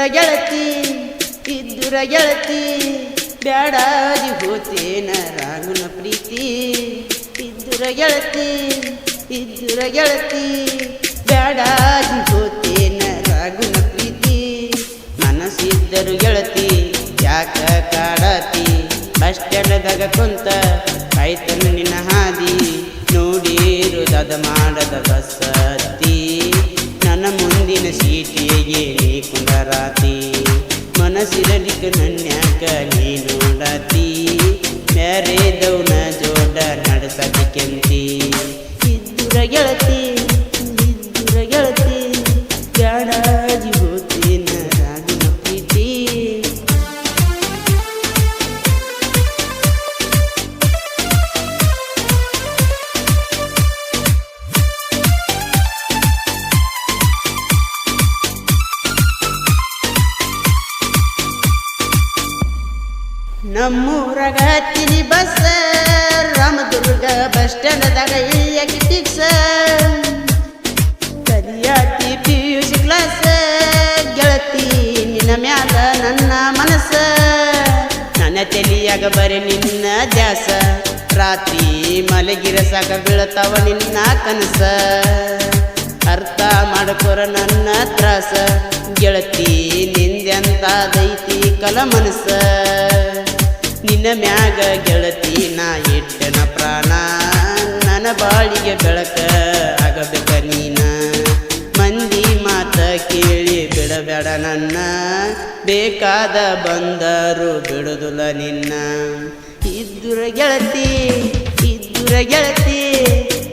ಇದ್ದುರ ಗೆಳತಿ ಇದ್ದುರ ಗೆಳತಿ ಬ್ಯಾಡಾದಿ ಹೋತೇನ ರಾಗುನ ಪ್ರೀತಿ. ಇದ್ದುರ ಗೆಳತಿ ಇದ್ದುರ ಗೆಳತಿ ಬ್ಯಾಡಾದಿ ಹೋತೇನ ರಾಗುನ ಪ್ರೀತಿ. ಮನಸ್ಸಿದ್ದರು ಗೆಳತಿ, ಯಾಕ ಕಾಡತಿ? ಬಸ್ ಸ್ಟ್ಯಾಂಡದಾಗ ಕುಂತ ಕಾಯ್ತನ ನಿನ್ನ ಹಾದಿ. ನೋಡಿರುದದ ಮಾಡದ ಬಸ್ಸತ್ತಿ ನನ್ನ ಮುಂದಿನ ಸೀಟಿಯೇ ನೀ ಕುಂದರಾತಿ ಮನಸ್ಸಿರಲಿಕ್ಕೆ ನನ್ಯಾಕ ನೀ ನೋಡತಿ ಮ್ಯಾರೇದವನ ಜೋಡ ನಡೆಸಲಿಕ್ಕೆಂತಿ ಇದ್ದುರ ಗೆಳತಿ ನಮ್ಮೂರಾಗ ಹತ್ತಿನಿ ಬಸ್ ರಾಮದುರ್ಗ ಬಸ್ ಸ್ಟ್ಯಾಂಡದಾಗ ಇಳಿಯಕ್ಕೆ ಫಿಕ್ಸ್ ಕಲಿಯಾತಿ ಪಿ ಯು ಸಿ ಕ್ಲಾಸ್ ಗೆಳತಿ, ನಿನ್ನ ಮ್ಯಾಲ ನನ್ನ ಮನಸ್ಸ. ನನ್ನ ತಲಿಯಾಗ ಬರೀ ನಿನ್ನ ದ್ಯಾಸ. ರಾತ್ರಿ ಮಲಗಿರಸಾಕ ಬೀಳತಾವ ನಿನ್ನ ಕನಸ. ಅರ್ಥ ಮಾಡ್ಕೊರ ನನ್ನ ತ್ರಾಸ. ಗೆಳತಿ, ನಿಂದೆಂತಾದೈತಿ ಕಲ ನಿನ್ನ ಮ್ಯಾಗ ಗೆಳತಿ ನಾ ಇಟ್ಟನ ಪ್ರಾಣ. ನನ್ನ ಬಾಳಿಗೆ ಬೆಳಕ ಆಗಬೇಕ ನೀನ. ಮಂದಿ ಮಾತ ಕೇಳಿ ಬಿಡಬೇಡ ನನ್ನ. ಬೇಕಾದ ಬಂದರು ಬಿಡುದಿಲ್ಲ ನಿನ್ನ. ಇದ್ದುರ ಗೆಳತಿ ಇದ್ದುರ ಗೆಳತಿ,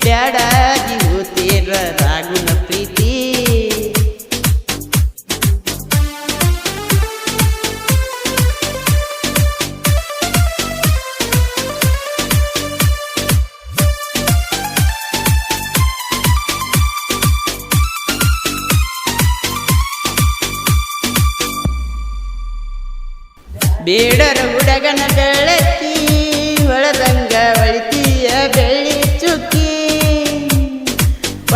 ಬ್ಯಾಡಾಗಿ ತೀರ್ರ ರಾಗುನ ಬೇಡರ ಹುಡಗನ ಬೆಳಕಿ ಹೊಳದಂಗ ಒಳಿತೀಯ ಬೆಳ್ಳಿ ಚುಕ್ಕಿ.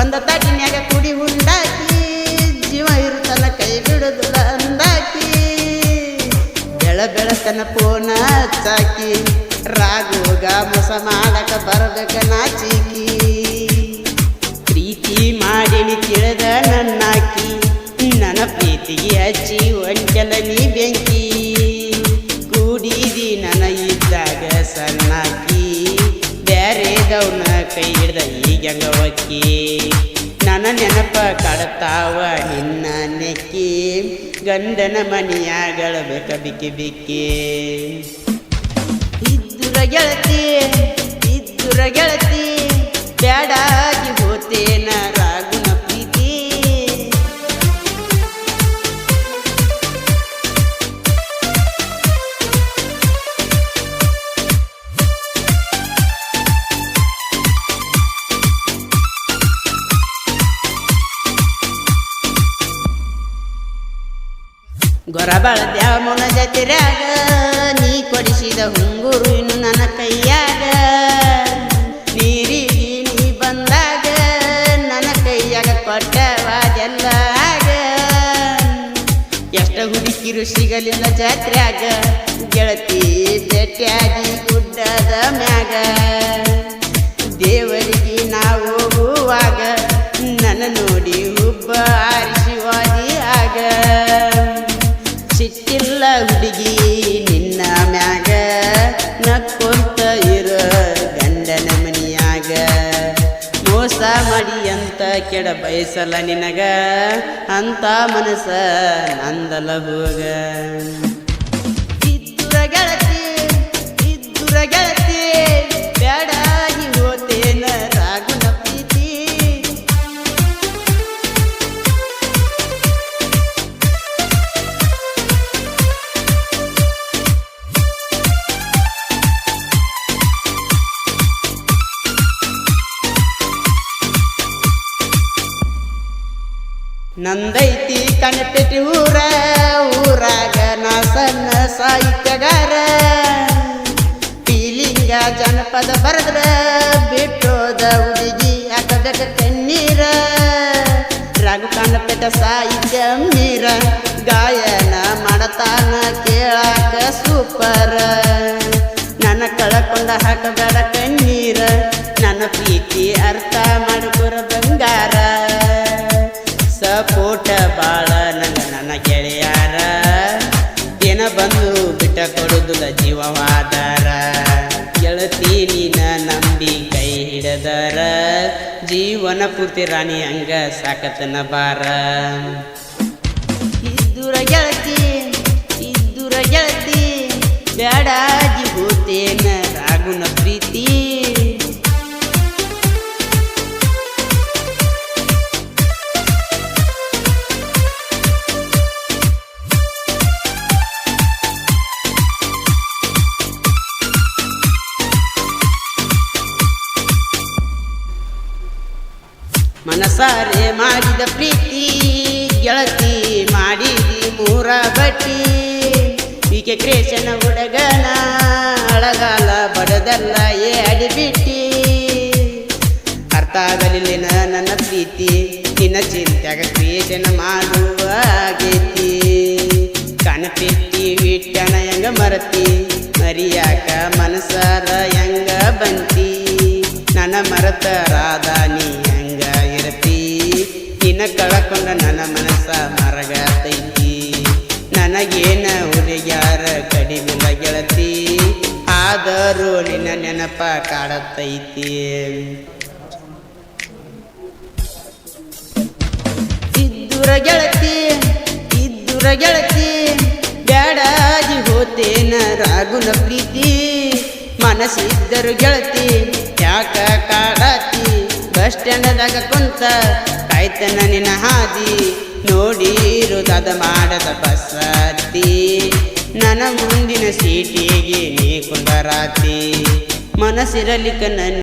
ಒಂದ ತಾಟಿನ್ಯಾಗ ಕುಡಿ ಉಂಡಾಕಿ, ಜೀವ ಇರುತ್ತಲ್ಲ ಕೈ ಬಿಡುದಿಲ್ಲ ಅಂದಾಕಿ. ಬೆಳ ಬೆಳತನ ಪೋನ ಹಚ್ಚಾಕಿ, ರಾಗೋಗ ಮೋಸ ಮಾಡಕ ಬರಬೇಕ ನಾಚಿಕಿ ಪ್ರೀತಿ ಮಾಡಿನಿ ತಿಳಿದ ನನ್ನಾಕಿ, ನನ್ನ ಪ್ರೀತಿಗೆ ಹಚ್ಚಿ ಒಂಚಲ ನೀ ಬೆಂಕಿ ನನ ನನ್ನ ನೆನಪ ಕಡತಾವ ನಿನ್ನ ನೆಕ್ಕಿ. ಗಂಡನ ಮನೆಯಾಗಳ ಬೇಕ ಬಿಕ್ಕಿ ಬಿಕ್ಕಿ. ಇದ್ದುರ ಗೆಳತಿ ಇದ್ದುರ ಗೆಳತಿ, ಬ್ಯಾಡಾಗಿ ಹೋತೇನ ಗೊರಬಳ ದ್ಯಾಮನ ಜತಿರ್ಯಾಗ, ನೀ ಕೊಡಿಸಿದ ಹುಂಗುರು ಇನ್ನು ನನ್ನ ಕೈಯಾಗ. ನೀರಿ ನೀ ಬಂದಾಗ, ನನ್ನ ಕೈಯಾಗ ಕೊಟ್ಟವಾದೆಲ್ಲ ಆಗ. ಎಷ್ಟ ಹುಡುಕಿರು ಸಿಗಲಿಲ್ಲ ಜಾತ್ರ್ಯಾಗ, ಗೆಳತಿ ಬೆಟ್ಟಿಯಾಗಿ ಗುಡ್ಡದ ಮ್ಯಾಗ. ಬಯಸಲ್ಲ ನಿನಗ ಅಂತ ಮನಸ ನಂದಲ ಹೋಗ. ನಂದೈತಿ ಕಣಪೆಟ್ಟಿ ಊರ ಊರಾಗ ನಾ ಸಣ್ಣ ಸಾಹಿತ್ಯಗಾರ ಪೀಲಿಂಗ ಜನಪದ ಬರೆದ್ರ ಬಿಟ್ಟೋದ ಹುಡುಗಿ ಹಾಕಬೇಕ ಕಣ್ಣೀರ ರಾಗ ಕಣಪೆಟ್ಟ ಸಾಹಿತ್ಯ ನೀರ ಗಾಯನ ಮಾಡತಾನ ಕೇಳಾಕ ಸೂಪರ ನನ್ನ ಕಳಕೊಂಡ ಹಾಕಬೇಡ ಕಣ್ಣೀರ ನನ್ನ ಪ್ರೀತಿ ಅರ್ಥ ಮಾಡಿಕೊರ ಬಂಗಾರ ದಿನ ಬಂದು ಬಿಟ್ಟ ಕೊಡುದಿಲ್ಲ ಜೀವವಾದಾರ. ಗೆಳತಿ ನೀನ ನಂಬಿ ಕೈ ಹಿಡದರ. ಜೀವನ ಪೂರ್ತಿ ರಾಣಿ ಹಂಗ ಸಾಕತನ ಬಾರ ಮನಸಾರೆ ಮಾಡಿದ ಪ್ರೀತಿ, ಗೆಳತಿ ಮಾಡಿದಿ ಮೂರ ಬಟ್ಟಿ. ಈಕೆ ಕ್ರೇಶನ ಹುಡುಗನ, ಅಳಗಾಲ ಬಡದಲ್ಲ ಏ ಅಡಿಬಿಟ್ಟಿ. ಅರ್ಥ ಆಗಲಿಲ್ಲ ನನ್ನ ಪ್ರೀತಿ, ನಿನ್ನ ಚಿಂತೆಗ ಕ್ರಿಯೇಷನ್ ಮಾಡುವ ಆಗೈತಿ. ಕನಪಿತ್ತಿ ವಿಟ್ಟನ ಹೆಂಗ ಮರತಿ, ಮರಿಯಾಕ ಮನಸಾರ ಹೆಂಗ ಬಂತಿ. ನನ್ನ ಮರತ ರಾಧಾನಿ ಹೆಂಗ ಇನ್ನ ಕಳಕೊಂಡ ನನ್ನ ಮನಸ್ಸ ಮರಗತೈತಿ. ನನಗೇನ ಹುಡುಗ್ಯಾರ ಕಡಿಮಿಲ್ಲ ಗೆಳತಿ ಆದರೂ ನಿನ್ನ ನೆನಪ ಕಾಡತೈತಿ. ಇದ್ದುರ ಗೆಳತಿ ಇದ್ದುರ ಗೆಳತಿ, ಬ್ಯಾಡಾಗಿ ಹೋತೇನ ರಾಗುನ ಪ್ರೀತಿ. ಮನಸ್ಸಿದ್ದರು ಗೆಳತಿ, ಯಾಕ ಕಾಡತಿ? ಬಸ್ ಕುಂತ ಕಾಯ್ತನ ನಿನ್ನ ಹಾದಿ. ನೋಡಿರುದಾದ ಮಾಡದ ಬಸ್ಸತ್ತಿ ನನ್ನ ಮುಂದಿನ ಸೀಟಿಗೆ ನೀ ಕುಂದರಾತಿ. ಮನಸ್ಸಿರಲಿಕ್ಕ ನನ್ನ